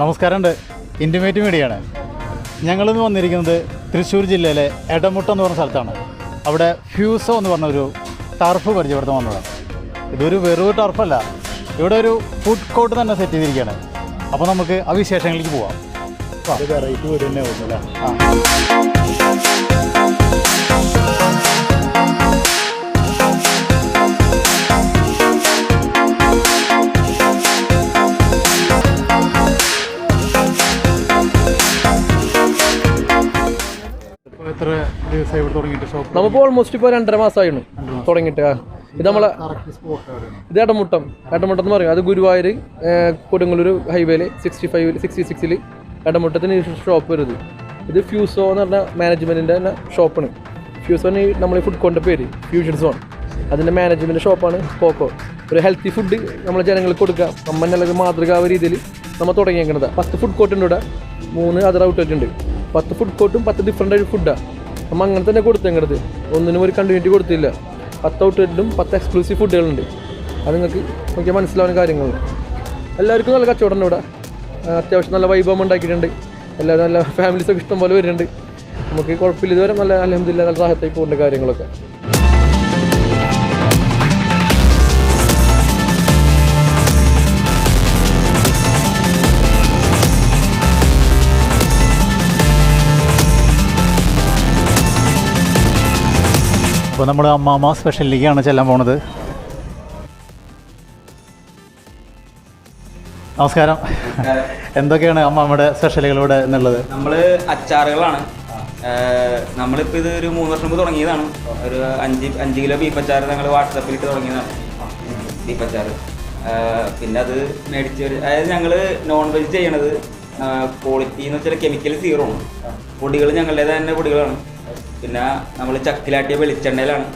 നമസ്കാരമുണ്ട്. ഇന്റിമേറ്റ് മീഡിയയാണ് ഞങ്ങളിന്ന് വന്നിരിക്കുന്നത് തൃശ്ശൂർ ജില്ലയിലെ എടമുട്ട എന്ന് പറഞ്ഞ സ്ഥലത്താണ്. അവിടെ ഫ്യൂസോ എന്ന് പറഞ്ഞൊരു ടർഫ് പരിചയപ്പെടുത്താൻ വന്നതാണ്. ഇതൊരു വെറു ടർഫല്ല ഇവിടെ ഒരു ഫുഡ് കോർട്ട് തന്നെ സെറ്റ് ചെയ്തിരിക്കുകയാണ്. അപ്പോൾ നമുക്ക് ആ വിശേഷങ്ങളിലേക്ക് പോവാം. വെറൈറ്റി വീട് തന്നെ എത്ര ദിവസമായി ഇവിടെ തുടങ്ങിയിട്ട് ഷോപ്പ് നമ്മളിപ്പോൾ ഓൾമോസ്റ്റ് ഇപ്പോൾ രണ്ടര മാസമായിരുന്നു തുടങ്ങിയിട്ട് ആ. ഇത് നമ്മളെ ഇത് ഏട്ടമുട്ടം ഏട്ടമുട്ടം എന്ന് പറയും അത് ഗുരുവായൂർ കൊടുങ്ങല്ലൂർ ഹൈവേയിൽ സിക്സ്റ്റി ഫൈവ് സിക്സ്റ്റി സിക്സിൽ ഏട്ടമുട്ടത്തിന് ഷോപ്പ് വരുന്നത്. ഇത് ഫ്യൂസോ എന്ന് പറഞ്ഞ മാനേജ്മെന്റിന്റെ തന്നെ ഷോപ്പാണ് ഫ്യൂസോന് നമ്മൾ ഫുഡ് കൊണ്ട പേര് ഫ്യൂഷൻ സോൺ അതിന്റെ മാനേജ്മെന്റ് ഷോപ്പാണ് പോക്കോ ഒരു ഹെൽത്തി ഫുഡ് നമ്മൾ ജനങ്ങൾക്ക് കൊടുക്കുക. നമ്മൾ നല്ല മാതൃകാവ രീതിയിൽ നമ്മൾ തുടങ്ങിയേക്കുന്നത് പത്ത് ഫുഡ് കോർട്ടുണ്ട് ഇവിടെ. മൂന്ന് അതർ ഔട്ട്ലെറ്റ് ഉണ്ട്. പത്ത് ഫുഡ് കോർട്ടും പത്ത് ഡിഫറെന്റ് ഫുഡാണ് നമ്മൾ അങ്ങനെ തന്നെ കൊടുത്തേക്കണത്. ഒന്നിനും ഒരു കണ്ടിന്യൂറ്റി കൊടുത്തില്ല. പത്ത് ഔട്ട്ലെറ്റിലും പത്ത് എക്സ്ക്ലൂസീവ് ഫുഡുകളുണ്ട്. അത് നിങ്ങൾക്ക് നോക്കിയാൽ മനസ്സിലാവുന്ന കാര്യങ്ങൾ എല്ലാവർക്കും നല്ല കച്ചവടം ഇവിടെ. അത്യാവശ്യം നല്ല വൈഭവം ഉണ്ടാക്കിയിട്ടുണ്ട്. എല്ലാവരും നല്ല ഫാമിലീസൊക്കെ ഇഷ്ടം പോലെ വരുന്നുണ്ട്. നമുക്ക് കുഴപ്പമില്ല. ഇതുവരെ നല്ല അലഹമില്ല നല്ല സഹായത്തായി പോകുന്ന കാര്യങ്ങളൊക്കെ. അപ്പോൾ നമ്മൾ അമ്മാമ സ്പെഷ്യലിലേക്കാണ് ചെല്ലാൻ പോണത്. നമസ്കാരം. എന്തൊക്കെയാണ് അമ്മാമ്മയുടെ സ്പെഷ്യലുകളിവിടെ എന്നുള്ളത്? നമ്മൾ അച്ചാറുകളാണ്. നമ്മളിപ്പോൾ നമ്മളിപ്പോ ഇത് ഒരു മൂന്ന് വർഷം മുമ്പ് തുടങ്ങിയതാണ്. ഒരു അഞ്ച് അഞ്ച് കിലോ ബീഫ് അച്ചാർ ഞങ്ങൾ വാട്സാപ്പിൽ ഇട്ട് തുടങ്ങിയതാണ്. ബീഫ് അച്ചാർ പിന്നെ അത് മേടിച്ച് അതായത് ഞങ്ങൾ നോൺ വെജ് ചെയ്യണത് ക്വാളിറ്റി എന്ന് വെച്ചാൽ കെമിക്കൽ സീറോ ആണ്. പൊടികൾ ഞങ്ങളുടേത് തന്നെ പൊടികളാണ്. പിന്നെ നമ്മൾ ചക്കിലാട്ടിയ വെളിച്ചെണ്ണയിലാണ്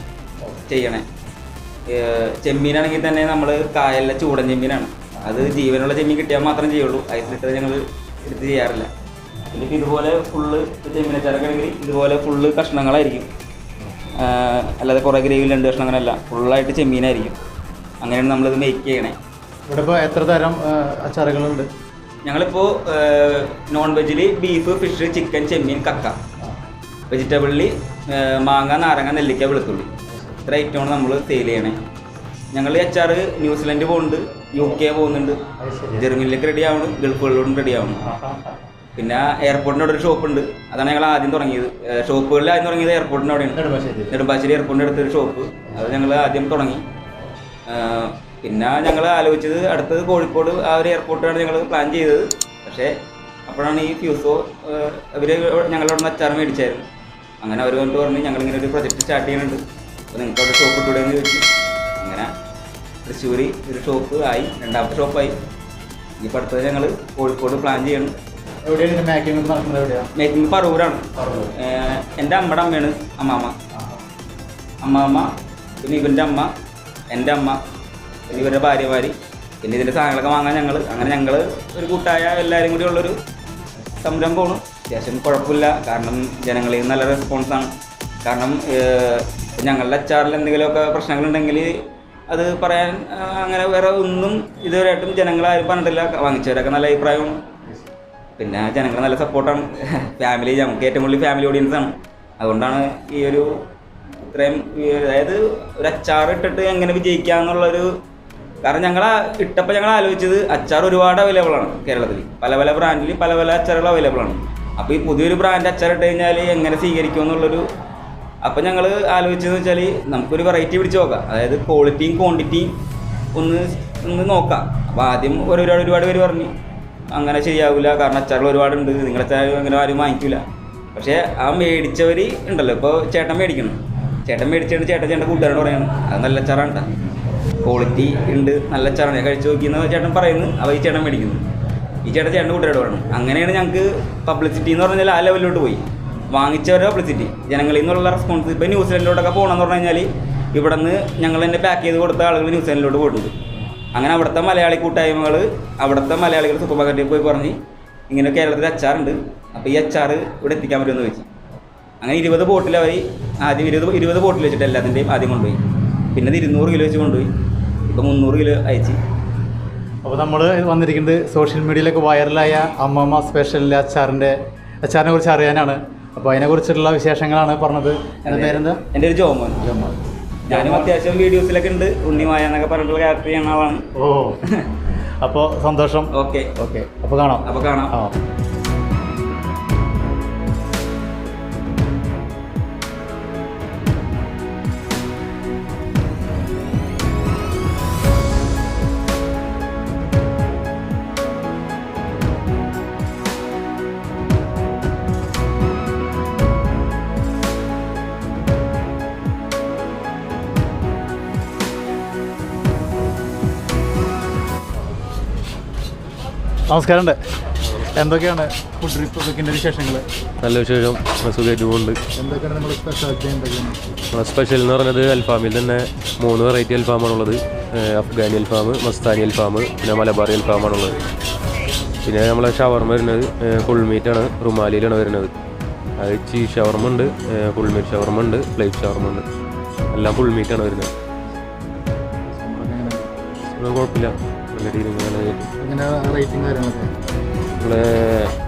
ചെയ്യണേ. ചെമ്മീനാണെങ്കിൽ തന്നെ നമ്മൾ കായലിലെ ചൂടൻ ചെമ്മീനാണ്. അത് ജീവനുള്ള ചെമ്മീൻ കിട്ടിയാൽ മാത്രം ചെയ്യുള്ളൂ. ഐസിലിട്ടത് ഞങ്ങൾ എടുത്ത് ചെയ്യാറില്ല. പിന്നെ ഇതുപോലെ ഫുള്ള് ചെമ്മീനച്ചാറൊക്കെ ആണെങ്കിൽ ഇതുപോലെ ഫുള്ള് കഷ്ണങ്ങളായിരിക്കും. അല്ലാതെ കുറേ ഗ്രേവിയിൽ രണ്ട് കഷ്ണം അങ്ങനെയല്ല ഫുള്ളായിട്ട് ചെമ്മീനായിരിക്കും. അങ്ങനെയാണ് നമ്മളിത് മേക്ക് ചെയ്യണേ. ഇവിടെ ഇപ്പോൾ എത്ര തരം അച്ചാറുകളുണ്ട്? ഞങ്ങളിപ്പോൾ നോൺ വെജിൽ ബീഫ് ഫിഷ് ചിക്കൻ ചെമ്മീൻ കക്ക. വെജിറ്റബിളിൽ മാങ്ങ നാരങ്ങ നെല്ലിക്ക വെളുത്തുള്ളി. ഇത്ര ഐറ്റമാണ് നമ്മൾ സെയിൽ ചെയ്യണേ. ഞങ്ങൾ എച്ച് ആർ ന്യൂസിലൻഡ് പോകുന്നുണ്ട് യു കെ പോകുന്നുണ്ട് ജർമ്മനിലേക്ക് റെഡി ആവണം ഗൾഫുകളിലോടും റെഡി ആവണം. പിന്നെ എയർപോർട്ടിന്റെ അവിടെ ഒരു ഷോപ്പ് ഉണ്ട്. അതാണ് ഞങ്ങൾ ആദ്യം തുടങ്ങിയത്. ഷോപ്പുകളിൽ ആദ്യം തുടങ്ങിയത് എയർപോർട്ടിന്റെ അവിടെയാണ്. നെടുമ്പാശ്ശേരി. നെടുമ്പാശ്ശേരി എയർപോർട്ടിന്റെ അടുത്തൊരു ഷോപ്പ് അത് ഞങ്ങൾ ആദ്യം തുടങ്ങി. പിന്നെ ഞങ്ങൾ ആലോചിച്ചത് അടുത്തത് കോഴിക്കോട് ആ ഒരു എയർപോർട്ടാണ് ഞങ്ങൾ പ്ലാൻ ചെയ്തത്. പക്ഷേ അപ്പോഴാണ് ഈ ഫ്യൂസോ അവർ ഞങ്ങളവിടെ നിന്ന് അച്ചാർ മേടിച്ചായിരുന്നു. അങ്ങനെ അവർ കൊണ്ട് പറഞ്ഞ് ഞങ്ങളിങ്ങനെ ഒരു പ്രൊജക്റ്റ് സ്റ്റാർട്ട് ചെയ്യുന്നുണ്ട് അപ്പോൾ നിങ്ങൾക്ക് അവിടെ ഷോപ്പ് ഇട്ടൂടെ എന്ന് ചോദിച്ചു. അങ്ങനെ തൃശ്ശൂർ ഒരു ഷോപ്പ് ആയി രണ്ടാമത്തെ ഷോപ്പായി ഇനിയിപ്പോൾ അടുത്തത് ഞങ്ങൾ കോഴിക്കോട് പ്ലാൻ ചെയ്യണം. മേക്കിംഗ് പറവൂരാണ്. എന്റെ അമ്മയുടെ അമ്മയാണ് അമ്മാമ്മ അമ്മാമ്മ പിന്നെ ഇവന്റെ അമ്മ എന്റെ അമ്മ പിന്നെ ഇവരുടെ ഭാര്യമാർ പിന്നെ ഇതിന്റെ സാധനങ്ങളൊക്കെ വാങ്ങാൻ ഞങ്ങൾ അങ്ങനെ ഞങ്ങൾ ഒരു കൂട്ടായ എല്ലാവരും കൂടി ഉള്ളൊരു സംരംഭമാണ്. അത്യാവശ്യം കുഴപ്പമില്ല. കാരണം ജനങ്ങളിൽ നല്ല റെസ്പോൺസാണ് കാരണം ഞങ്ങളുടെ അച്ചാറിൽ എന്തെങ്കിലുമൊക്കെ പ്രശ്നങ്ങളുണ്ടെങ്കിൽ അത് പറയാൻ അങ്ങനെ വേറെ ഒന്നും ഇതുവരെയായിട്ടും ജനങ്ങളാരും പറഞ്ഞിട്ടില്ല. വാങ്ങിച്ചവരൊക്കെ നല്ല അഭിപ്രായമാണ്. പിന്നെ ജനങ്ങൾ നല്ല സപ്പോർട്ടാണ് ഫാമിലി നമുക്ക് ഏറ്റവും കൂടുതൽ ഫാമിലി ഓഡിയൻസാണ് അതുകൊണ്ടാണ് ഈ ഒരു ഇത്രയും അതായത് ഒരു അച്ചാർ ഇട്ടിട്ട് എങ്ങനെ വിജയിക്കാം എന്നുള്ളൊരു കാരണം ഞങ്ങൾ ഇട്ടപ്പോൾ ഞങ്ങൾ ആലോചിച്ചത് അച്ചാർ ഒരുപാട് അവൈലബിൾ ആണ് കേരളത്തിൽ. പല പല ബ്രാൻഡിൽ പല പല അച്ചാറുകൾ അവൈലബിൾ ആണ്. അപ്പോൾ ഈ പുതിയൊരു ബ്രാൻഡ് അച്ചാർ ഇട്ട് കഴിഞ്ഞാൽ എങ്ങനെ സ്വീകരിക്കും എന്നുള്ളൊരു അപ്പോൾ ഞങ്ങൾ ആലോചിച്ചതെന്ന് വെച്ചാൽ നമുക്കൊരു വെറൈറ്റി പിടിച്ച് നോക്കാം. അതായത് ക്വാളിറ്റിയും ക്വാണ്ടിറ്റിയും ഒന്ന് ഒന്ന് നോക്കാം. അപ്പോൾ ആദ്യം ഒരു ഒരുപാട് ഒരുപാട് പേര് പറഞ്ഞു അങ്ങനെ ശരിയാവില്ല കാരണം അച്ചാറുകൾ ഒരുപാടുണ്ട് നിങ്ങളെ അച്ചാർ അങ്ങനെ ആരും വാങ്ങിക്കില്ല പക്ഷേ ആ മേടിച്ചവർ ഉണ്ടല്ലോ ഇപ്പോൾ ചേട്ടൻ മേടിക്കണം ചേട്ടൻ മേടിച്ചിട്ട് ചേട്ടൻ ചേട്ടന്റെ കൂട്ടുകാരോട് പറയണം അത് നല്ല അച്ചാറാണ്. ക്വാളിറ്റി ഉണ്ട് നല്ല അച്ചാറാണ്. കഴിച്ചു നോക്കിയെന്ന് ചേട്ടൻ പറയുന്നു അവ ഈ ചേട്ടൻ മേടിക്കുന്നു. ഈ ചേട്ടൻ ചേട്ടൻ കൂട്ടുകാരോട് പറഞ്ഞു അങ്ങനെയാണ് ഞങ്ങൾക്ക് പബ്ലിസിറ്റി എന്ന് പറഞ്ഞാൽ ആ ലെവലിലോട്ട് പോയി. വാങ്ങിച്ചവരുടെ പബ്ലിസിറ്റി ജനങ്ങളിൽ നിന്നുള്ള റെസ്പോൺസ് ഇപ്പോൾ ന്യൂസിലൻഡിലോട്ടൊക്കെ പോകണമെന്ന് പറഞ്ഞു കഴിഞ്ഞാൽ ഇവിടെ നിന്ന് ഞങ്ങൾ തന്നെ പാക്ക് ചെയ്ത് കൊടുത്ത ആളുകൾ ന്യൂസിലൻഡിലോട്ട് പോയിട്ടുണ്ട്. അങ്ങനെ അവിടുത്തെ മലയാളി കൂട്ടായ്മകൾ അവിടുത്തെ മലയാളികൾ സൂപ്പർ മാർക്കറ്റിൽ പോയി പറഞ്ഞ് ഇങ്ങനെ കേരളത്തിൽ അച്ചാറുണ്ട് അപ്പോൾ ഈ അച്ചാർ ഇവിടെ എത്തിക്കാൻ പറ്റുമെന്ന് ചോദിച്ചു. അങ്ങനെ ഇരുപത് ബോട്ടിൽ അവർ ആദ്യം ഇരുപത് ഇരുപത് ബോട്ടിൽ വെച്ചിട്ട് എല്ലാത്തിന്റെയും ആദ്യം കൊണ്ടുപോയി. പിന്നെ ഇരുന്നൂറ് കിലോ വെച്ച് കൊണ്ടുപോയി. ഇപ്പോൾ മുന്നൂറ് കിലോ അയച്ച്. അപ്പോൾ നമ്മൾ വന്നിരിക്കുന്നത് സോഷ്യൽ മീഡിയയിലൊക്കെ വൈറലായ അമ്മമ്മ സ്പെഷ്യൽ അച്ചാറിന്റെ അച്ചാറിനെ കുറിച്ച് അറിയാനാണ്. അപ്പോൾ അതിനെക്കുറിച്ചുള്ള വിശേഷങ്ങളാണ് പറഞ്ഞത്. എന്റെ പേരെന്താ? എന്റെ ഒരു ജോമൻ. ജോമോൻ. ഞാനും അത്യാവശ്യം വീഡിയോസിലൊക്കെ ഉണ്ട്. ഉണ്ണിമായ എന്നൊക്കെ പറഞ്ഞിട്ടുള്ള ക്യാരക്ടർ ചെയ്യുന്ന ആളാണ്. ഓ. അപ്പോൾ സന്തോഷം. ഓക്കെ ഓക്കെ അപ്പോൾ കാണാം. അപ്പോൾ കാണാം. ആ. നമസ്കാരം ഉണ്ട് എന്തൊക്കെയാണ് ഫുഡ് റിപ്പബ്ലിക്കിന്റെ വിശേഷങ്ങൾ നല്ല വിശേഷം. സുഖമായിട്ട് പോകുന്നുണ്ട് എന്തൊക്കെയാണ് സ്പെഷ്യൽ നമ്മളെ സ്പെഷ്യൽ എന്ന് പറഞ്ഞത് അൽഫാമിൽ തന്നെ മൂന്ന് വെറൈറ്റി അൽഫാമാണുള്ളത് ഉള്ളത് അഫ്ഗാനി അൽഫാം മസ്താനി അൽഫാം പിന്നെ മലബാറി അൽഫാമാണുള്ളത് പിന്നെ നമ്മളെ ഷവർമ വരുന്നത് ഫുൾ മീറ്റാണ് റുമാലിയിലാണ് വരുന്നത്. അത് ചീസ് ഷവർമ ഉണ്ട് ഫുൾ മീറ്റ് ഷവർമ ഉണ്ട് പ്ലേറ്റ് ഷവർമ ഉണ്ട്. എല്ലാം ഫുൾ മീറ്റാണ് വരുന്നത്. കുഴപ്പമില്ല. അങ്ങനെ കാര്യങ്ങളൊക്കെ. നമ്മളെ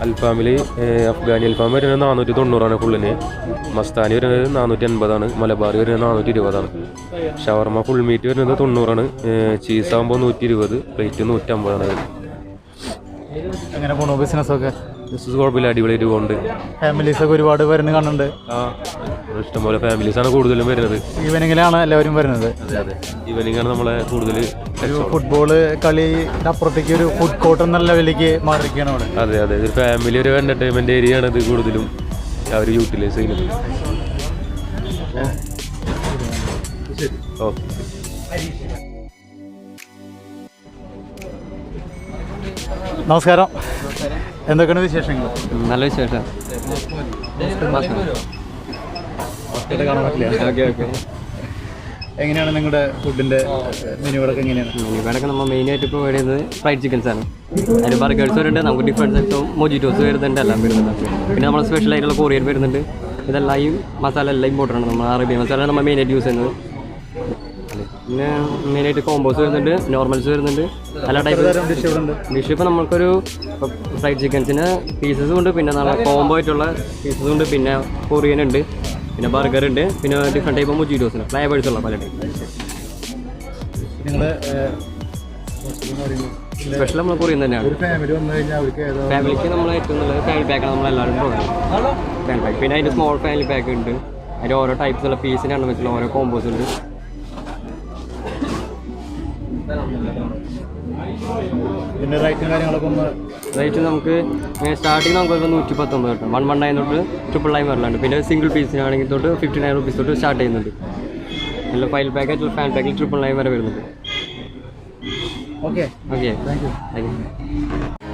അൽഫാമിൽ അഫ്ഗാനി അൽഫാം വരുന്നത് നാനൂറ്റി തൊണ്ണൂറാണ് ഫുള്ളിന് മസ്താനി വരുന്നത് നാനൂറ്റി അൻപതാണ് മലബാർ വരുന്നത് നാനൂറ്റി ഇരുപതാണ് ഷവർമ ഫുൾ മീറ്റ് വരുന്നത് തൊണ്ണൂറാണ്. ചീസാകുമ്പോൾ നൂറ്റി ഇരുപത് പ്ലേറ്റ് നൂറ്റമ്പതാണ് അങ്ങനെ പോണോ? പോണു ബിസിനസ്സൊക്കെ ബിസിനസ് കുഴപ്പമില്ല അടിപൊളിയായിട്ട് പോകുന്നുണ്ട് ഫാമിലീസൊക്കെ ഒരുപാട് വരുന്ന കാണുന്നുണ്ട്. ആ ഇഷ്ടംപോലെ ഫാമിലീസാണ് കൂടുതലും വരുന്നത്. ഈവനിങ്ങിലാണ് എല്ലാവരും വരുന്നത്. അതെ അതെ. ഈവനിങ് ആണ് നമ്മളെ കൂടുതൽ ഒരു ഫുട്ബോൾ കളിയുടെ അപ്പുറത്തേക്ക് ഒരു ഫുഡ് കോർട്ട് എന്നുള്ള ലെവലിലേക്ക് മാറിയിരിക്കുകയാണ് അവിടെ അതെ അതെ. ഒരു ഫാമിലി ഒരു എന്റർടൈൻമെന്റ് ഏരിയ ആണ് ഇത് കൂടുതലും അവർ യൂട്ടിലൈസ് ചെയ്യുന്നത്. ഓക്കെ നമസ്കാരം. എന്തൊക്കെയാണ് വിശേഷങ്ങൾ? നല്ല വിശേഷം. എങ്ങനെയാണ് നിങ്ങളുടെ ഫുഡിന്റെ മെനുകളൊക്കെ എങ്ങനെയാണ്? ഇവിടെ നമ്മൾ മെയിനായിട്ട് പ്രൊവൈഡ് ചെയ്യുന്നത് ഫ്രൈഡ് ചിക്കൻസ് ആണ് അതിന് ബർഗേഴ്സ് വരുന്നുണ്ട് നമുക്ക് ഡിഫറെന്റ് ടൈപ്സും മൊജിറ്റോസ് വരുന്നുണ്ട് എല്ലാം വരുന്നുണ്ട്. പിന്നെ നമ്മൾ സ്പെഷ്യൽ ആയിട്ടുള്ള കൊറിയൻ വരുന്നുണ്ട്. ഇതെല്ലാം ഈ മസാല എല്ലാം ഇമ്പോർട്ടന്റ് ആണ്. നമ്മൾ അറേബ്യൻ മസാല നമ്മൾ മെയിനായിട്ട് യൂസ് ചെയ്യുന്നത്. പിന്നെ മെയിനായിട്ട് കോമ്പോസ് വരുന്നുണ്ട് നോർമൽസ് വരുന്നുണ്ട് എല്ലാ ടൈപ്പ് ഡിഷ് ഇപ്പോൾ നമുക്കൊരു ഫ്രൈഡ് ചിക്കൻസിന് പീസസും ഉണ്ട് പിന്നെ നല്ല കോംബോ ആയിട്ടുള്ള പീസസും ഉണ്ട് പിന്നെ കൊറിയൻ ഉണ്ട് പിന്നെ ബർഗർ ഉണ്ട് പിന്നെ ഡിഫറെന്റ് ടൈപ്പ് മുജീറ്റോസ് ഉണ്ട് ഫ്ലേവേഴ്സ് ഉള്ള പല ടൈപ്പ് സ്പെഷ്യൽ നമ്മൾ കൊറിയൻ തന്നെയാണ്. ഫാമിലിക്ക് നമ്മൾ ഏറ്റവും നല്ലത് ഫാമിലി പാക്കാണ് നമ്മൾ എല്ലാവരും ഫാമിലി പാക്ക് പിന്നെ അതിന്റെ സ്മോൾ ഫാമിലി പാക്ക് ഉണ്ട്. അതിന്റെ ഓരോ ടൈപ്പ്സ് ഉള്ള പീസിനാണ് വെച്ചിട്ടുള്ള ഓരോ കോമ്പോസ് ഉണ്ട്. പിന്നെ റേറ്റും കാര്യങ്ങളൊക്കെ ഒന്ന് റേറ്റ് നമുക്ക് സ്റ്റാർട്ടിങ് നമുക്ക് ഒരു നൂറ്റി പത്തൊമ്പത് കിട്ടും. വൺ വൺ നയൻ തൊട്ട് ട്രിപ്പിൾ നയൻ വരലുണ്ട് പിന്നെ സിംഗിൾ പീസിനാണെങ്കിൽ തൊട്ട് ഫിഫ്റ്റി നയൻ റുപ്പീസ് തൊട്ട് സ്റ്റാർട്ട് ചെയ്യുന്നുണ്ട്. നല്ല ഫൈൽ പാക്കേജ് ഫാൻ പാക്കിൽ ട്രിപ്പിൾ നയൻ വരെ വരുന്നുണ്ട്. Okay okay thank you thank you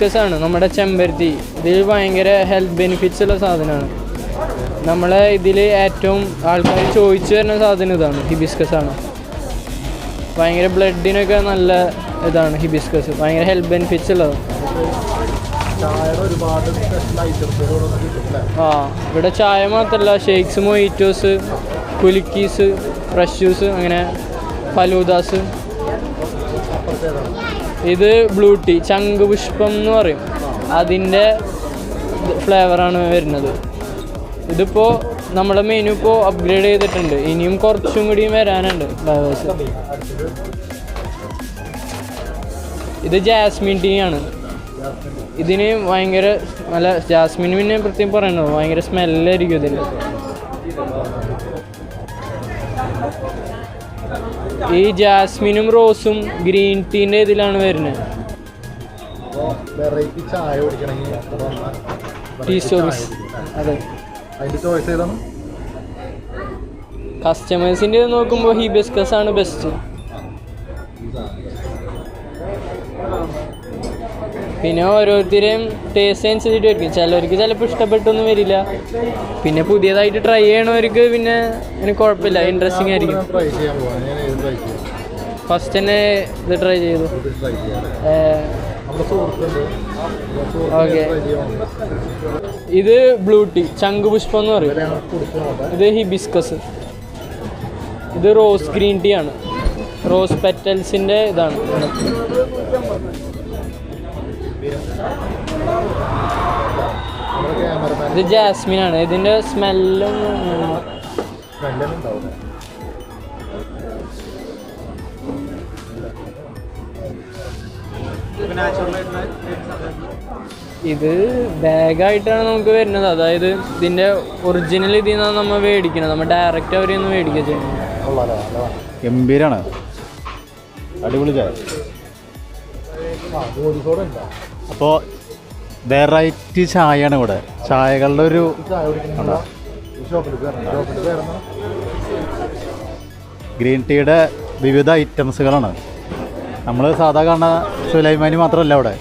hibiscus ആണ്. നമ്മുടെ ചെമ്പരത്തി. ഇതിൽ ഭയങ്കര ഹെൽത്ത് ബെനിഫിറ്റ്സ് ഉള്ള സാധനമാണ്. നമ്മളെ ഇതിൽ ഏറ്റവും ആൾക്കാർ ചോദിച്ചു വരുന്ന സാധനം ഇതാണ്. ഹിബിസ്കസ് ആണ്. ഭയങ്കര ബ്ലഡിനൊക്കെ നല്ല ഇതാണ് ഹിബിസ്കസ് ഭയങ്കര ഹെൽത്ത് ബെനിഫിറ്റ്സ് ഉള്ളത്. ചായയുടെ ഒരുപാട് സ്പെഷ്യൽ ഐറ്റംസുകളൊന്നും കിട്ടും ആ ഇവിടെ ചായ മാത്രമല്ല shakes mojitos kulukkis fresh juice അങ്ങനെ ഫലൂദാസ്. ഇത് ബ്ലൂ ടീ ചങ്ക് പുഷ്പം എന്ന് പറയും. അതിന്റെ ഫ്ലേവറാണ് വരുന്നത്. ഇതിപ്പോൾ നമ്മുടെ മെനു ഇപ്പോൾ അപ്ഗ്രേഡ് ചെയ്തിട്ടുണ്ട്. ഇനിയും കുറച്ചും കൂടിയും വരാനുണ്ട്. ഫ്ലേവേഴ്സ് ഇത് ജാസ്മിൻ ടീ ആണ്. ഇതിന് ഭയങ്കര നല്ല ജാസ്മിൻ പിന്നെ പ്രത്യേകം പറയണോ ഭയങ്കര സ്മെല്ലായിരിക്കും ഇതിന് ഈ ജാസ്മിനും റോസും ഗ്രീൻ ടീന്റെ ഇതിലാണ് വരുന്നത്. ടീ സ്റ്റോറീസ് അതെ. കസ്റ്റമേഴ്സിന്റെ നോക്കുമ്പോൾ ഹിബിസ്കസ് ആണ് ബെസ്റ്റ് പിന്നെ ഓരോരുത്തരെയും ടേസ്റ്റ് അനുസരിച്ചിട്ടായിരിക്കും ചിലവർക്ക് ചിലപ്പോൾ ഇഷ്ടപ്പെട്ടൊന്നും വരില്ല. പിന്നെ പുതിയതായിട്ട് ട്രൈ ചെയ്യണവർക്ക് പിന്നെ കുഴപ്പമില്ല. ഇൻട്രസ്റ്റിംഗ് ആയിരിക്കും. ഫസ്റ്റ് തന്നെ ഇത് ട്രൈ ചെയ്തു. ട്രൈ ഇത് ബ്ലൂ ടീ ചങ്ക് പുഷ്പം എന്ന് പറയും. ഇത് ഹിബിസ്കസ് ഇത് റോസ് ഗ്രീൻ ടീ ആണ്. റോസ് പെറ്റൽസിന്റെ ഇതാണ്. ഇത് ജാസ്മിൻ ആണ്. ഇതിന്റെ സ്മെല്ലും ഇത് ബാഗായിട്ടാണ് നമുക്ക് വരുന്നത്. അതായത് ഇതിന്റെ ഒറിജിനൽ ഇതിൽ നിന്നാണ് നമ്മൾ മേടിക്കുന്നത്. നമ്മൾ ഡയറക്റ്റ് അവരിൽ നിന്ന് മേടിക്കുക ചെയ്യുന്നത്. ഗംഭീരാണ്. അടിപൊളി അപ്പോൾ വെറൈറ്റി ചായയാണ് ഇവിടെ. ചായകളുടെ ഒരു ഗ്രീൻ ടീയുടെ വിവിധ ഐറ്റംസുകളാണ് നമ്മൾ സാധാ കാണുന്ന സുലൈമാനി മാത്രമല്ല അവിടെ.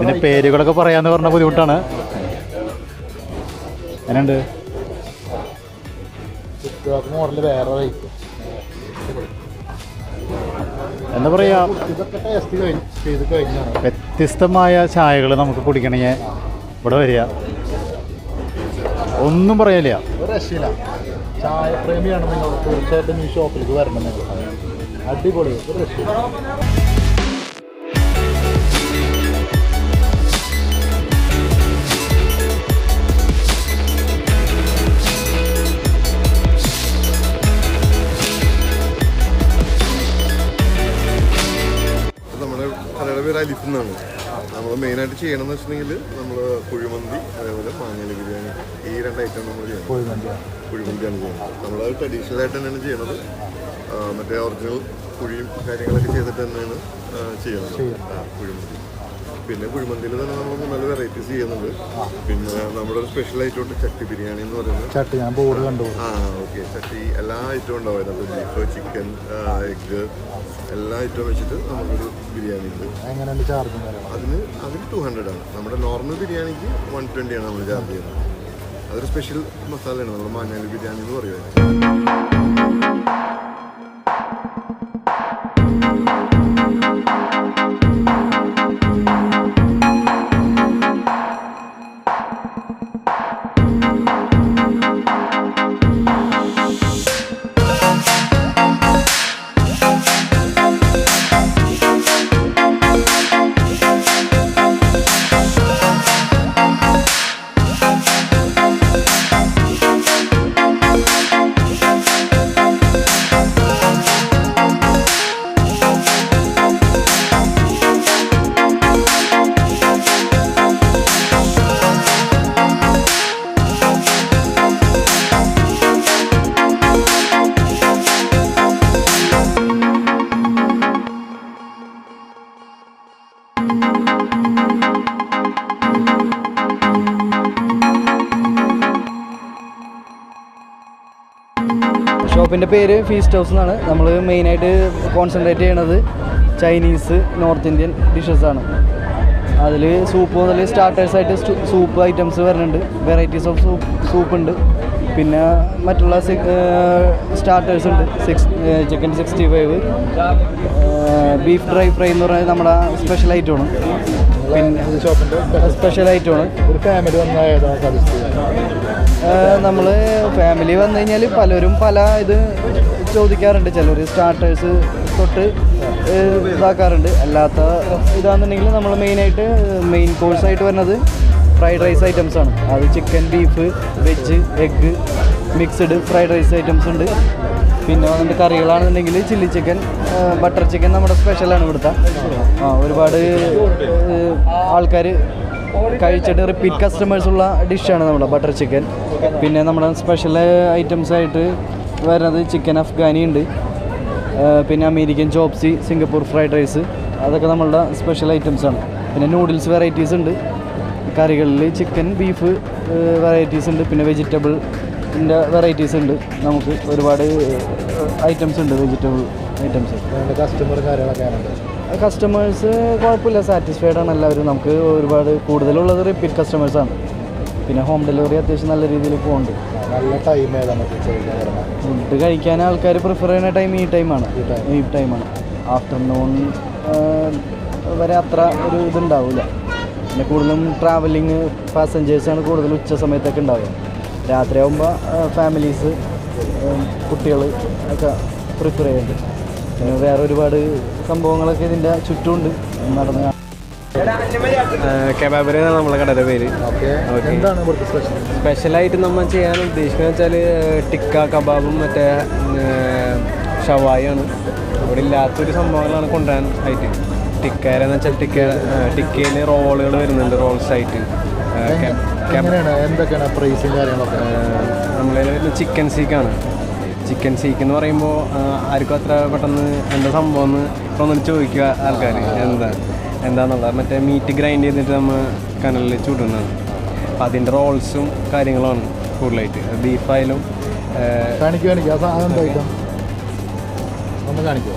പിന്നെ പേരുകളൊക്കെ പറയാന്ന് പറഞ്ഞ ബുദ്ധിമുട്ടാണ്. എന്നുണ്ട് എന്താ പറയാ? വ്യത്യസ്തമായ ചായകൾ നമുക്ക് കുടിക്കണമെങ്കിൽ ഇവിടെ വരിക. ഒന്നും പറയാനില്ല. രക്ഷയില്ല. ചായ പ്രേമിയാണ് നിങ്ങൾ തീർച്ചയായിട്ടും ഈ ഷോപ്പിലേക്ക് വരണം നിങ്ങൾ അടിപൊളി. നമ്മുടെ കലയുടെ പേര് അലിഫ് എന്നാണ്. നമ്മൾ മെയിനായിട്ട് ചെയ്യണമെന്ന് വെച്ചിട്ടുണ്ടെങ്കിൽ നമ്മൾ കുഴിമന്തി അതേപോലെ മാങ്ങാലി ബിരിയാണി ഈ രണ്ട് ഐറ്റം നമ്മൾ ചെയ്യണം. കുഴിമന്തിയാണ് ചെയ്യുന്നത്. നമ്മളത് ട്രഡീഷണൽ ആയിട്ട് തന്നെയാണ് ചെയ്യണത് മറ്റേ ഒറിജിനൽ കുഴിയും കാര്യങ്ങളൊക്കെ ചെയ്തിട്ട് തന്നെയാണ് ചെയ്യുന്നത്. കുഴിമന്തി. പിന്നെ കുഴിമന്തിയിൽ തന്നെ നമ്മൾ മൂന്നാൽ വെറൈറ്റീസ് ചെയ്യുന്നുണ്ട്. പിന്നെ നമ്മുടെ ഒരു സ്പെഷ്യൽ ഐറ്റം ഉണ്ട് ചട്ടി ബിരിയാണി എന്ന് പറയുന്നത്. ചട്ടി ഞാൻ ബോർഡ് കണ്ടു. ആ ഓക്കെ ചട്ടി എല്ലാ ഐറ്റവും ഉണ്ടാവും അതിനകത്ത്. ബീഫ് ചിക്കൻ എഗ്ഗ് എല്ലാ ഐറ്റവും വെച്ചിട്ട് നമുക്കൊരു ബിരിയാണി ഉണ്ട്. എങ്ങനെയാണ് ചാർജ് അതിന് അതിന് ടു ഹൺഡ്രഡ് ആണ്. നമ്മുടെ നോർമൽ ബിരിയാണിക്ക് വൺ ട്വന്റി ആണ് നമ്മൾ ചാർജ് ചെയ്യുന്നത്. അതൊരു സ്പെഷ്യൽ മസാലയാണ്. നമ്മുടെ മാനാലി ബിരിയാണി എന്ന് പറയുന്നത്. ഷോപ്പിന്റെ പേര് ഫീസ്റ്റ് ഹൗസ് എന്നാണ്. നമ്മൾ മെയിനായിട്ട് കോൺസെൻട്രേറ്റ് ചെയ്യണത് ചൈനീസ് നോർത്ത് ഇന്ത്യൻ ഡിഷസ് ആണ്. അതിൽ സൂപ്പ് മുതൽ സ്റ്റാർട്ടേഴ്സായിട്ട് സൂപ്പ് ഐറ്റംസ് വരുന്നുണ്ട്. വെറൈറ്റീസ് ഓഫ് സൂപ്പ് സൂപ്പ് ഉണ്ട്. പിന്നെ മറ്റുള്ള സ്റ്റാർട്ടേഴ്സ് ഉണ്ട്. Six chicken sixty five beef dry fry എന്ന് പറഞ്ഞാൽ നമ്മുടെ സ്പെഷ്യൽ ഐറ്റമാണ് പിന്നെ സ്പെഷ്യൽ ഐറ്റമാണ് ഒരു ഫാമിലി നമ്മൾ ഫാമിലി വന്നു കഴിഞ്ഞാൽ പലരും പല ഇത് ചോദിക്കാറുണ്ട്. ചിലർ സ്റ്റാർട്ടേഴ്സ് തൊട്ട് ഇതാക്കാറുണ്ട്. അല്ലാത്ത ഇതാണെന്നുണ്ടെങ്കിൽ നമ്മൾ മെയിനായിട്ട് മെയിൻ കോഴ്സായിട്ട് വരുന്നത് ഫ്രൈഡ് റൈസ് ഐറ്റംസ് ആണ്. അത് chicken beef veg egg mixed fried rice items ഉണ്ട്. പിന്നെ വന്നിട്ട് കറികളാണെന്നുണ്ടെങ്കിൽ ചില്ലി ചിക്കൻ ബട്ടർ ചിക്കൻ നമ്മുടെ സ്പെഷ്യലാണ് ഇവിടുത്തെ. ആ ഒരുപാട് ആൾക്കാർ കഴിച്ചിട്ട് റിപ്പീറ്റ് കസ്റ്റമേഴ്സ് ഉള്ള ഡിഷാണ് നമ്മുടെ ബട്ടർ ചിക്കൻ പിന്നെ നമ്മുടെ സ്പെഷ്യൽ ഐറ്റംസ് ആയിട്ട് വരുന്നത് ചിക്കൻ അഫ്ഗാനി ഉണ്ട്. പിന്നെ American chopsuey Singapore fried rice അതൊക്കെ നമ്മളുടെ സ്പെഷ്യൽ ഐറ്റംസ് ആണ്. പിന്നെ നൂഡിൽസ് വെറൈറ്റീസ് ഉണ്ട്. കറികളിൽ ചിക്കൻ ബീഫ് വെറൈറ്റീസ് ഉണ്ട്. പിന്നെ വെജിറ്റബിളിന്റെ വെറൈറ്റീസ് ഉണ്ട്. നമുക്ക് ഒരുപാട് ഐറ്റംസ് ഉണ്ട് വെജിറ്റബിൾ ഐറ്റംസ് കസ്റ്റമർ കാര്യങ്ങളൊക്കെ കസ്റ്റമേഴ്സ് കുഴപ്പമില്ല. സാറ്റിസ്ഫൈഡ് ആണ് എല്ലാവരും. നമുക്ക് ഒരുപാട് കൂടുതലുള്ളത് റിപ്പീറ്റ് കസ്റ്റമേഴ്സാണ് പിന്നെ ഹോം ഡെലിവറി അത്യാവശ്യം നല്ല രീതിയിൽ പോകുന്നുണ്ട് നല്ല ടൈം ഏതാണ് ഫുഡ് കഴിക്കാൻ ആൾക്കാർ പ്രിഫർ ചെയ്യുന്ന ടൈം ഈ ടൈമാണ് ഈ ടൈമാണ് ആഫ്റ്റർനൂൺ വരെ അത്ര ഒരു ഇതുണ്ടാവില്ല പിന്നെ കൂടുതലും ട്രാവലിങ് പാസഞ്ചേഴ്സാണ് കൂടുതൽ ഉച്ച സമയത്തൊക്കെ ഉണ്ടാവുക. രാത്രിയാകുമ്പോൾ ഫാമിലീസ് കുട്ടികൾ ഒക്കെ പ്രിഫർ ചെയ്യുന്നുണ്ട്. പിന്നെ വേറെ ഒരുപാട് സംഭവങ്ങളൊക്കെ ഇതിന്റെ ചുറ്റുമുണ്ട് നടന്ന് കാണാൻ. കബാബിന് നമ്മളെ കടയുടെ പേര്. ഓക്കെ. എന്താണ് സ്പെഷ്യൽ സ്പെഷ്യലായിട്ട് നമ്മൾ ചെയ്യാൻ ഉദ്ദേശിക്കുന്നത് വെച്ചാൽ ടിക്ക കബാബും മറ്റേ ഷവായാണ്. അവിടെ ഇല്ലാത്തൊരു സംഭവങ്ങളാണ് കൊണ്ടുവരാൻ ആയിട്ട്. ടിക്കയെന്ന് വെച്ചാൽ ടിക്ക ടിക്കയിൽ റോളുകൾ വരുന്നുണ്ട് റോൾസ് ആയിട്ട്. എന്തൊക്കെയാണ് പ്രൈസും കാര്യങ്ങളൊക്കെ? നമ്മളതിൽ വരുന്ന ചിക്കൻ സീക്കാണ്. ചിക്കൻ സീക്ക് എന്ന് പറയുമ്പോൾ ആർക്കും അത്ര പെട്ടെന്ന് എന്താ സംഭവം എന്ന് ഒന്നും ചോദിക്കുക ആൾക്കാർ എന്താ? എന്താണെന്നുള്ളത് മറ്റേ മീറ്റ് ഗ്രൈൻഡ് ചെയ്തിട്ട് നമ്മൾ കനലിൽ ചൂടുന്നത്. അപ്പോൾ അതിന്റെ റോൾസും കാര്യങ്ങളാണ് കൂടുതലായിട്ട്. ബീഫായാലും കാണിക്കുക സാധനം? ഒന്ന്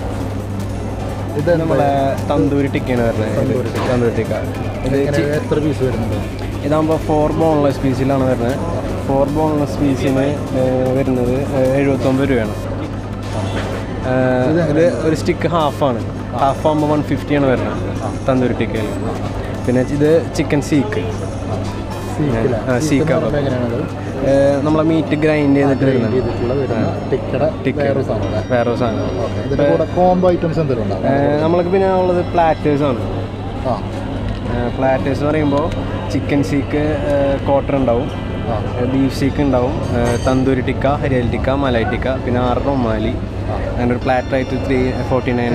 ഇത് നമ്മളെ തന്തൂരി ടിക്കയാണ് വരുന്നത് തന്തൂരി ടിക്ക. ഇത് എത്ര പീസ് വരുന്നുണ്ട്? ഇതാകുമ്പോൾ ഫോർ ബോൺലെസ് പീസിലാണ് വരുന്നത്. ഫോർ ബോൺലെസ് പീസിന് വരുന്നത് എഴുപത്തൊമ്പത് രൂപയാണ്. ഒരു സ്റ്റിക്ക് ഹാഫാണ് ഹാഫ് ആകുമ്പോൾ വൺ ഫിഫ്റ്റിയാണ് വരുന്നത് തന്തൂരി ടിക്കയിൽ പിന്നെ ഇത് ചിക്കൻ സീക്ക് സീക്ക് നമ്മളെ മീറ്റ് ഗ്രൈൻഡ് ചെയ്തിട്ട് വരുന്നത്. വേറെ സാധനം. നമ്മൾക്ക് പിന്നെ ഉള്ളത് പ്ലാറ്റേഴ്സാണ് ആ. പ്ലാറ്റേഴ്സ് എന്ന് പറയുമ്പോൾ ചിക്കൻ സീക്ക് ക്വാർട്ടർ ഉണ്ടാവും. ബീഫ് സീക്ക് ഉണ്ടാവും. തന്തൂരി ടിക്ക ഹരിയൽ ടിക്ക മലായി ടിക്ക പിന്നെ ആറ് റൊമാലി അങ്ങനെ ഒരു പ്ലാറ്റർ ആയിട്ട് ത്രീ ഫോർട്ടി നയൻ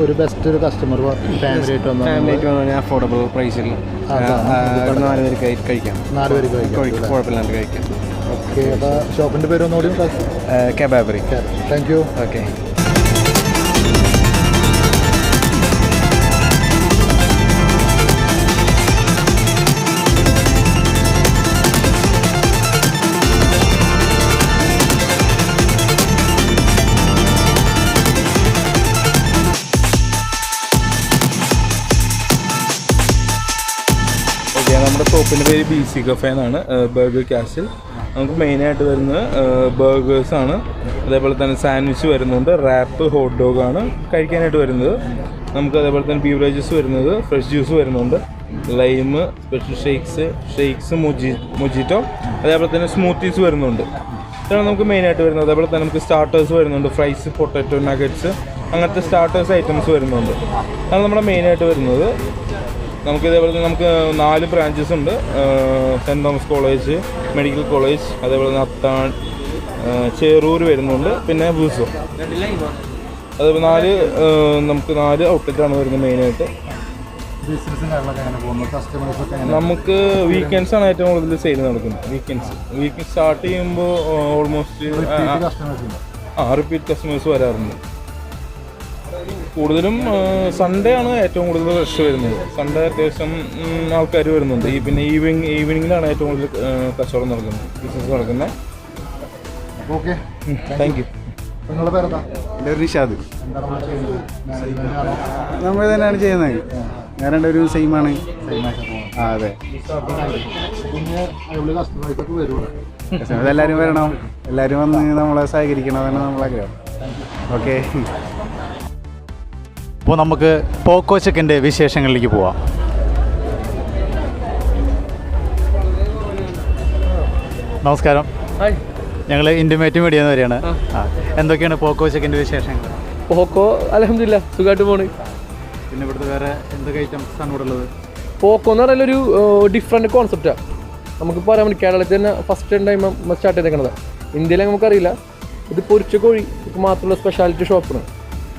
ഒരു ബെസ്റ്റ് ഒരു കസ്റ്റമർ ഫാമിലി ആയിട്ട് വന്നാൽ അഫോർഡബിൾ പ്രൈസിൽ നാല് പേർക്ക് കഴി- കഴിക്കാം. നാല് പേർക്ക് കുഴപ്പമില്ലാണ്ട് കഴിക്കാം. ഓക്കെ അപ്പോൾ ഷോപ്പിന്റെ പേര് ഒന്നുകൂടി കെബാബറി. താങ്ക് യു ഓക്കെ ഷോപ്പിന്റെ പേര് ബി സി കഫേ എന്നാണ് ബർഗർ ക്യാഷിൽ നമുക്ക് മെയിനായിട്ട് വരുന്നത് ബർഗേഴ്സാണ് അതേപോലെ തന്നെ സാൻഡ്വിച്ച് വരുന്നുണ്ട് റാപ്പ് ഹോട്ട് ഡോഗ് ആണ് കഴിക്കാനായിട്ട് വരുന്നത്. നമുക്ക് അതേപോലെ തന്നെ ബീവറേജസ് വരുന്നത് ഫ്രഷ് ജ്യൂസ് വരുന്നുണ്ട്. ലൈമ് സ്പെഷ്യൽ ഷെയ്ക്സ് ഷെയ്ക്സ് മുജി മുജിറ്റോ അതേപോലെ തന്നെ സ്മൂത്തീസ് വരുന്നുണ്ട്. ഇതാണ് നമുക്ക് മെയിനായിട്ട് വരുന്നത്. അതേപോലെ തന്നെ നമുക്ക് സ്റ്റാർട്ടേഴ്സ് വരുന്നുണ്ട് ഫ്രൈസ് പൊട്ടറ്റോ നഗറ്റ്സ് അങ്ങനത്തെ സ്റ്റാർട്ടേഴ്സ് ഐറ്റംസ് വരുന്നുണ്ട്. അതാണ് നമ്മുടെ മെയിനായിട്ട് വരുന്നത്. നമുക്ക് ഇതേപോലെ തന്നെ നമുക്ക് നാല് ബ്രാഞ്ചസ് ഉണ്ട്. Saint Thomas college medical college അതേപോലെ തന്നെ അത്താൺ ചേറൂർ വരുന്നുണ്ട്. പിന്നെ ബൂസോ അതേപോലെ നാല് നമുക്ക് നാല് ഔട്ട്ലെറ്റാണ് വരുന്നത് മെയിനായിട്ട് നമുക്ക് വീക്കെൻഡ്സ് ആണ് ഏറ്റവും കൂടുതൽ സെയിൽ നടക്കുന്നത്. വീക്കെൻഡ്സ് വീക്കെൻഡ് സ്റ്റാർട്ട് ചെയ്യുമ്പോൾ ഓൾമോസ്റ്റ് ആ റിപ്പീറ്റ് കസ്റ്റമേഴ്സ് വരാറുണ്ട്. കൂടുതലും സൺഡേ ആണ് ഏറ്റവും കൂടുതൽ റഷ് വരുന്നത്. സൺഡേ അത്യാവശ്യം ആൾക്കാർ വരുന്നുണ്ട്. ഈ പിന്നെ ഈവനിങ് ഈവനിങ്ങിലാണ് ഏറ്റവും കൂടുതൽ കച്ചവടം നടക്കുന്നത് ബിസിനസ് നടക്കുന്നത്. ഓക്കെ താങ്ക് യു എന്റെ ഒരു നമ്മൾ ചെയ്യുന്നത്? മാനേജ്മെന്റ് ആണോ നമ്മൾ തന്നെയാണ് ചെയ്യുന്നത്. ഞാൻ രണ്ടൊരു സെയിം ആണ്. ആ അതെ. എല്ലാവരും വരണം. എല്ലാവരും വന്ന് നമ്മളെ സഹകരിക്കണം നമ്മളാഗ്രഹം. ഓക്കെ അപ്പോൾ നമുക്ക് പോക്കോ ചെക്കിന്റെ വിശേഷങ്ങളിലേക്ക് പോവാം. നമസ്കാരം. ഞങ്ങൾ ഇന്റിമേറ്റ് മീഡിയ എന്ന് വരെയാണ്. എന്തൊക്കെയാണ് പോക്കോ ചെക്കിന്റെ വിശേഷങ്ങൾ? പോക്കോ അലഹമില്ല സുഖമായിട്ട് പോണ്. പിന്നെ ഇവിടുത്തെ വേറെ എന്തൊക്കെ ഐറ്റംസ് ആണ് ഇവിടെ ഉള്ളത്? പോക്കോ എന്ന് പറയുന്ന ഒരു ഡിഫറെന്റ് കോൺസെപ്റ്റാണ് നമുക്ക് പറയാൻ വേണ്ടി കേരളത്തിൽ തന്നെ ഫസ്റ്റ് ടൈം സ്റ്റാർട്ട് ചെയ്തേക്കുന്നത് ഇന്ത്യയിലെ നമുക്കറിയില്ല. ഇത് പൊരിച്ച കോഴി മാത്രമുള്ള സ്പെഷ്യാലിറ്റി ഷോപ്പാണ്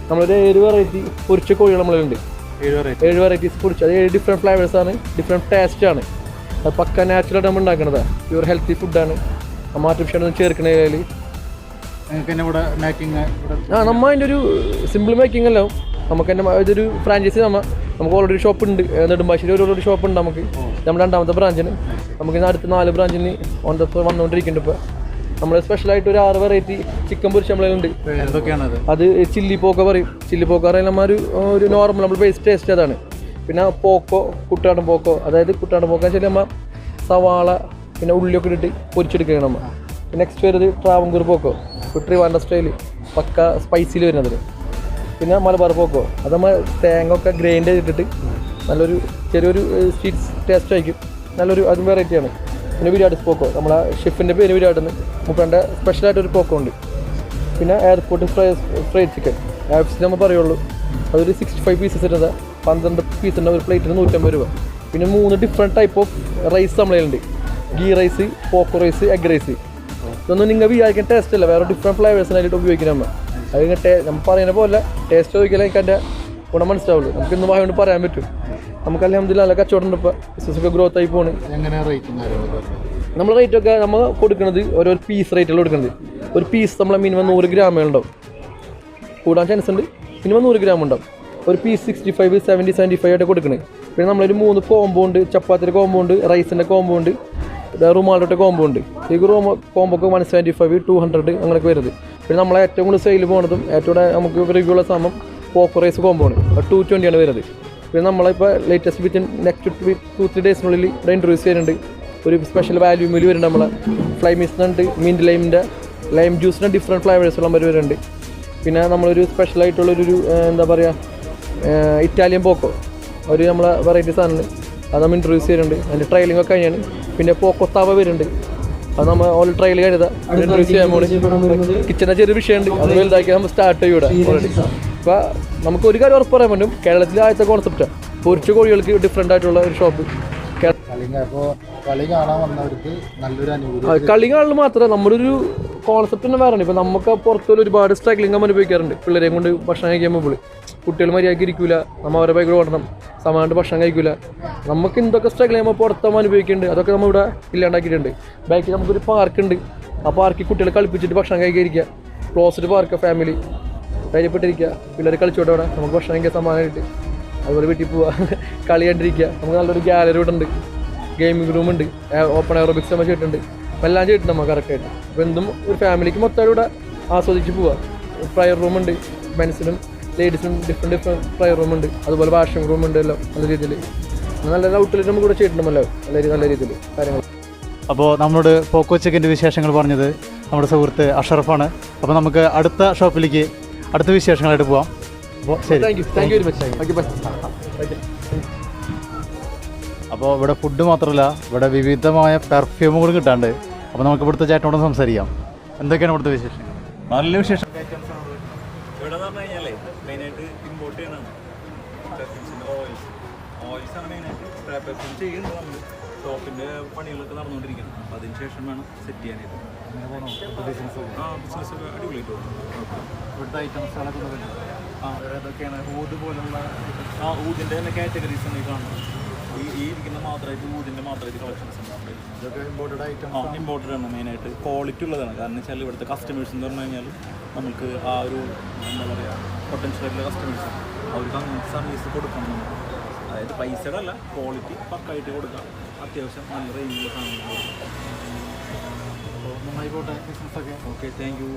നമ്മളൊരു ഏഴ് വെറൈറ്റി പൊരിച്ച കോഴികൾ നമ്മളുണ്ട് ഏഴ് വെറൈറ്റി ഏഴ് വെറൈറ്റീസ് പൊരിച്ച. അത് ഏഴ് ഡിഫറെന്റ് ഫ്ലേവേഴ്സ് ആണ് ഡിഫറെന്റ് ടേസ്റ്റ് ആണ്. അത് പക്ക നാച്ചുറൽ നമ്മൾ ഉണ്ടാക്കുന്നത് പ്യൂർ ഹെൽത്തി ഫുഡാണ് നമ്മൾ ആർട്ടിഫിഷ്യൽ ഒന്നും ഇവിടെ ആ നമ്മ അതിന്റെ ഒരു സിമ്പിൾ മേക്കിംഗ് അല്ല. നമുക്ക് തന്നെ ഇതൊരു ഫ്രാഞ്ചൈസി നമ്മൾ നമുക്ക് ഓൾറെഡി ഷോപ്പ് ഉണ്ട്. നെടുമ്പാശ്ശേരി ഒരു ഓൾറെഡി ഷോപ്പ് ഉണ്ട് നമുക്ക്. നമ്മുടെ രണ്ടാമത്തെ ബ്രാഞ്ചിന് നമുക്ക് ഇന്ന് അടുത്ത നാല് ബ്രാഞ്ചിന് ഓൺ ദ വന്നുകൊണ്ടിരിക്കുന്നുണ്ട് ഇപ്പോൾ നമ്മൾ സ്പെഷ്യലായിട്ട് ഒരു ആറ് വെറൈറ്റി ചിക്കൻ പൊരിച്ച നമ്മളുണ്ട് അത് ചില്ലി പോക്ക പറയും. ചില്ലി പോക്ക പറയുന്ന നമ്മ ഒരു ഒരു നോർമൽ നമ്മൾ ബേസ് ടേസ്റ്റ് അതാണ്. പിന്നെ പോക്കോ കുട്ടാടൻ പോക്കോ അതായത് കുട്ടാടൻ പോക്കോ വെച്ചാൽ നമ്മൾ സവാള പിന്നെ ഉള്ളിയൊക്കെ ഇട്ടിട്ട് പൊരിച്ചെടുക്കുകയാണ് പിന്നെ നെക്സ്റ്റ് വരുന്നത് ട്രാവങ്കൂർ പോക്കോ ട്രിവാൻഡ സ്റ്റൈൽ പക്ക സ്പൈസിൽ വരുന്നത്. പിന്നെ മലബാർ പോക്കോ അത് നമ്മൾ തേങ്ങ ഒക്കെ ഗ്രൈൻഡ് ചെയ്തിട്ടിട്ട് നല്ലൊരു ചെറിയൊരു സ്വീറ്റ്സ് ടേസ്റ്റ് ആയിരിക്കും. നല്ലൊരു അതും വെറൈറ്റിയാണ് പിന്നെ വിരാട് പോക്കോ. നമ്മളെ ഷെഫിന്റെ പേര് ബിരിയാടെന്ന് മുപ്പന്റെ സ്പെഷ്യലായിട്ടൊരു പോക്കോ ഉണ്ട്. പിന്നെ എയർപോർട്ട് ഫ്രൈ ഫ്രൈഡ് ചിക്കൻ ആപ്സ് നമ്മൾ പറയുള്ളൂ. അതൊരു സിക്സ്റ്റി ഫൈവ് പീസസ് ഇരുന്നത് പന്ത്രണ്ട് പീസ് ഉണ്ട് ഒരു പ്ലേറ്റിന് നൂറ്റമ്പത് രൂപ. പിന്നെ മൂന്ന് ഡിഫറെന്റ് ടൈപ്പ് ഓഫ് റൈസ് നമ്മളുണ്ട് ഗീ റൈസ് പോക്കോ റൈസ് എഗ് റൈസ് ഇതൊന്നും നിങ്ങൾ വിചാരിക്കാൻ ടേസ്റ്റ് അല്ല വേറെ ഡിഫറെന്റ് ഫ്ലേവേഴ്സിനായിട്ട് ഉപയോഗിക്കണം നമ്മൾ അത് ഇങ്ങനെ ടേ നമ്മൾ പറയുന്ന പോലെ ടേസ്റ്റ് ചോദിക്കലേ എനിക്ക് അതിന്റെ ഗുണം മനസ്സിലാവുള്ളൂ. നമുക്ക് ഇന്ന് വായോണ്ട് പറയാൻ പറ്റും. നമുക്ക് അല്ലെങ്കിൽ നല്ല കച്ചവടം ഉണ്ട് ഒക്കെ ബിസിനസ്സൊക്കെ ഗ്രോത്ത് ആയി പോണ്. നമ്മൾ റേറ്റ് ഒക്കെ നമ്മൾ കൊടുക്കുന്നത് ഓരോ പീസ് റേറ്റിൽ കൊടുക്കുന്നത് ഒരു പീസ് നമ്മളെ മിനിമം നൂറ് ഗ്രാമേ ഉണ്ടാവും. കൂടാൻ ചാൻസ് ഉണ്ട്. മിനിമം നൂറ് ഗ്രാം ഉണ്ടാവും. ഒരു piece sixty five seventy seventy five ആയിട്ട് കൊടുക്കുന്നത് പിന്നെ നമ്മളൊരു മൂന്ന് കോംബോ ഉണ്ട്. ചപ്പാത്തിയുടെ കോംബോ ഉണ്ട്. റൈസിന്റെ കോംബോ ഉണ്ട്. റുമാലിന്റെ കോംബോ ഉണ്ട്. ഈ റൂമ കോംബോ ഒക്കെ one seventy five two hundred അങ്ങനെയൊക്കെ വരുന്നത്. പിന്നെ നമ്മളെ ഏറ്റവും കൂടുതൽ സെയിൽ പോകുന്നതും ഏറ്റവും കൂടെ നമുക്ക് റിവ്യൂ ഉള്ള സമയം പോപ്പ് റൈസ് കോംബോ ആണ് ടു ട്വന്റിയാണ് വരുന്നത്. പിന്നെ നമ്മളിപ്പോൾ latest within next two three ഡേയ്സിനുള്ളിൽ ഇവിടെ ഇൻട്രൊഡ്യൂസ് ചെയ്യുന്നുണ്ട് ഒരു സ്പെഷ്യൽ വാല്യൂ മിൽ വരുന്നുണ്ട് നമ്മളെ. ഫ്ലൈ ഉണ്ട് മിന്റ് ലൈമിന്റെ ലൈം ജ്യൂസിന്റെ ഡിഫറെന്റ് ഫ്ലേവേഴ്സുള്ള നമ്മൾ വരുന്നുണ്ട്. പിന്നെ നമ്മളൊരു സ്പെഷ്യലായിട്ടുള്ളൊരു എന്താ പറയുക ഇറ്റാലിയൻ പോക്കോ ഒരു നമ്മളെ വെറൈറ്റി സാധനമാണ് അത് നമ്മൾ ഇൻട്രൊഡ്യൂസ് ചെയ്യുന്നുണ്ട് അതിന്റെ ട്രയലിംഗ് ഒക്കെ കഴിഞ്ഞാണ്. പിന്നെ പോക്കോ തവ വരുന്നുണ്ട്. അത് നമ്മൾ ഓൾ ട്രയൽ കഴിഞ്ഞതാ. ഇൻട്രൊഡ്യൂസ് ചെയ്യാൻ പോണി. കിച്ചന്റെ ചെറിയ വിഷയമുണ്ട്. അത് വലുതാക്കി നമ്മൾ സ്റ്റാർട്ട് ചെയ്യൂടെ. ഓൾറെഡി. അപ്പോൾ നമുക്ക് ഒരു കാര്യം ഉറപ്പ് പറയാൻ പറ്റും കേരളത്തിലെ ആദ്യത്തെ കോൺസെപ്റ്റ് പൊരിച്ച കോഴികൾക്ക് ഡിഫറെന്റ് ആയിട്ടുള്ള ഒരു ഷോപ്പ് കളി കാണാൻ കാണൽ മാത്രമേ നമ്മുടെ ഒരു കോൺസെപ്റ്റ് തന്നെ വേറെ ഇപ്പം നമുക്ക് പുറത്തുള്ള ഒരുപാട് സ്ട്രഗ്ലിംഗ് നമ്മൾ അനുഭവിക്കാറുണ്ട്. പിള്ളേരെയും കൊണ്ട് ഭക്ഷണം കഴിക്കാൻ പോകുമ്പോൾ. കുട്ടികൾ മര്യാദയ്ക്ക് ഇരിക്കില്ല നമ്മൾ അവരെ ബൈക്കിൽ ഓടണം സമാനമായിട്ട് ഭക്ഷണം കഴിക്കില്ല നമുക്ക് എന്തൊക്കെ സ്ട്രഗിൾ ചെയ്യുമ്പോൾ പുറത്ത് നമ്മൾ അനുഭവിക്കുന്നുണ്ട്. അതൊക്കെ നമ്മൾ ഇവിടെ ഇല്ലാണ്ടാക്കിയിട്ടുണ്ട്. ബാക്കിൽ നമുക്കൊരു പാർക്കുണ്ട് ആ പാർക്കിൽ കുട്ടികളെ കളിപ്പിച്ചിട്ട് ഭക്ഷണം കഴിക്കാതിരിക്കുക ക്ലോസ്ഡ് പാർക്ക് ഫാമിലി ധൈര്യപ്പെട്ടിരിക്കുക പിള്ളേർ കളിച്ചോട്ടെ അവിടെ നമുക്ക് ഭക്ഷണം കഴിക്കാൻ സമാനമായിട്ട് അതുപോലെ വീട്ടിൽ പോവുക കളി കണ്ടിരിക്കുക. നമുക്ക് നല്ലൊരു ഗ്യാലറി ഇവിടെ ഉണ്ട്. ഗെയിമിംഗ് റൂം ഉണ്ട്. ഓപ്പൺ എയറോബിക്സ് നമ്മൾ ചെയ്തിട്ടുണ്ട്. അപ്പോൾ എല്ലാം ചെയ്തിട്ടുണ്ട് നമുക്ക് കറക്റ്റായിട്ട് അപ്പോൾ എന്തും ഒരു ഫാമിലിക്ക് മൊത്തം ഇവിടെ ആസ്വദിച്ച് പോവുക പ്രയർ റൂമുണ്ട് മെൻസിനും ലേഡീസിനും ഡിഫറെന്റ് ഡിഫറെന്റ് പ്രയർ റൂമുണ്ട് അതുപോലെ വാഷിംഗ് റൂമുണ്ട് എല്ലാം നല്ല രീതിയിൽ. നല്ല ഔട്ട്ലെറ്റ് നമുക്ക് ഇവിടെ ചെയ്തിട്ടുണ്ടല്ലോ. നല്ല നല്ല രീതിയിൽ കാര്യങ്ങൾ. അപ്പോൾ നമ്മളോട് പോക്കോ ചെക്കിന്റെ വിശേഷങ്ങൾ പറഞ്ഞത് നമ്മുടെ സുഹൃത്ത് അഷറഫാണ്. അപ്പോൾ നമുക്ക് അടുത്ത ഷോപ്പിലേക്ക് അടുത്ത വിശേഷങ്ങളായിട്ട് പോവാം. അപ്പോൾ ശരി. Thank you thank you very much okay bye അപ്പോൾ ഇവിടെ ഫുഡ് മാത്രമല്ല ഇവിടെ വിവിധമായ പെർഫ്യൂമുകൾ കിട്ടാണ്ട്. അപ്പോൾ നമുക്ക് ഇവിടുത്തെ ചേട്ടനോട് സംസാരിക്കാം. എന്തൊക്കെയാണ് ഇവിടുത്തെ വിശേഷം നല്ല വിശേഷം. ഇവിടെ എന്ന് പറഞ്ഞു കഴിഞ്ഞാലേ മെയിനായിട്ട് ഇമ്പോർട്ട് ചെയ്യണതാണ് ഓയിൽസ് ഓയിൽസ് ആണ് മെയിനായിട്ട് സ്ക്രാപ്പ് ചെയ്യുന്നുണ്ട് നമ്മൾ ഷോപ്പിന്റെ പണികളൊക്കെ നടന്നുകൊണ്ടിരിക്കുന്നത് അപ്പോൾ അതിന് ശേഷം വേണം സെറ്റ് ചെയ്യാനായിട്ട്. ബിസിനസ് അടിപൊളിയായിട്ട് ഇവിടുത്തെ ഐറ്റംസുകളൊക്കെ ആ ഏതൊക്കെയാണ്? ഊത് പോലുള്ള ആ ഊതിന്റെ തന്നെ കാറ്റഗറീസ് കാണുന്നത്. ഈ ഈ ഇരിക്കുന്ന മാത്രമായിട്ട് ഊതിന്റെ മാത്രമായിട്ട് കളക്ഷൻസ് ഉണ്ട് ഇതൊക്കെ ഇമ്പോർട്ടഡ് ഐറ്റം ആ ഇമ്പോർട്ടന്റ് ആണ് മെയിനായിട്ട് ക്വാളിറ്റി ഉള്ളതാണ്. കാരണം വെച്ചാൽ ഇവിടുത്തെ കസ്റ്റമേഴ്സ് എന്ന് പറഞ്ഞു കഴിഞ്ഞാൽ നമുക്ക് ആ ഒരു എന്താ പറയുക പൊട്ടൻഷ്യൽ ആയിട്ടുള്ള കസ്റ്റമേഴ്സ് അവർക്ക് അങ്ങനത്തെ സർവീസ് കൊടുക്കണം നമുക്ക്. അതായത് പൈസയുടെ അല്ല ക്വാളിറ്റി പക്കായിട്ട് കൊടുക്കാം. അത്യാവശ്യം നല്ല റേഞ്ചിലുള്ള സാധനങ്ങൾ ഒക്കെ ഓക്കെ താങ്ക് യു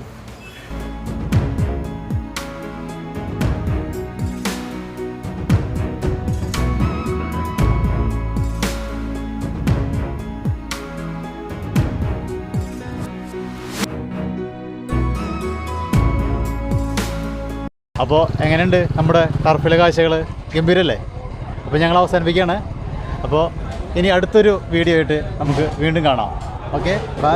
അപ്പോൾ എങ്ങനെയുണ്ട് നമ്മുടെ ടർഫിലെ കാഴ്ചകൾ ഗംഭീരല്ലേ? അപ്പോൾ ഞങ്ങൾ അവസാനിപ്പിക്കുകയാണ്. അപ്പോൾ ഇനി അടുത്തൊരു വീഡിയോ ആയിട്ട് നമുക്ക് വീണ്ടും കാണാം. Okay bye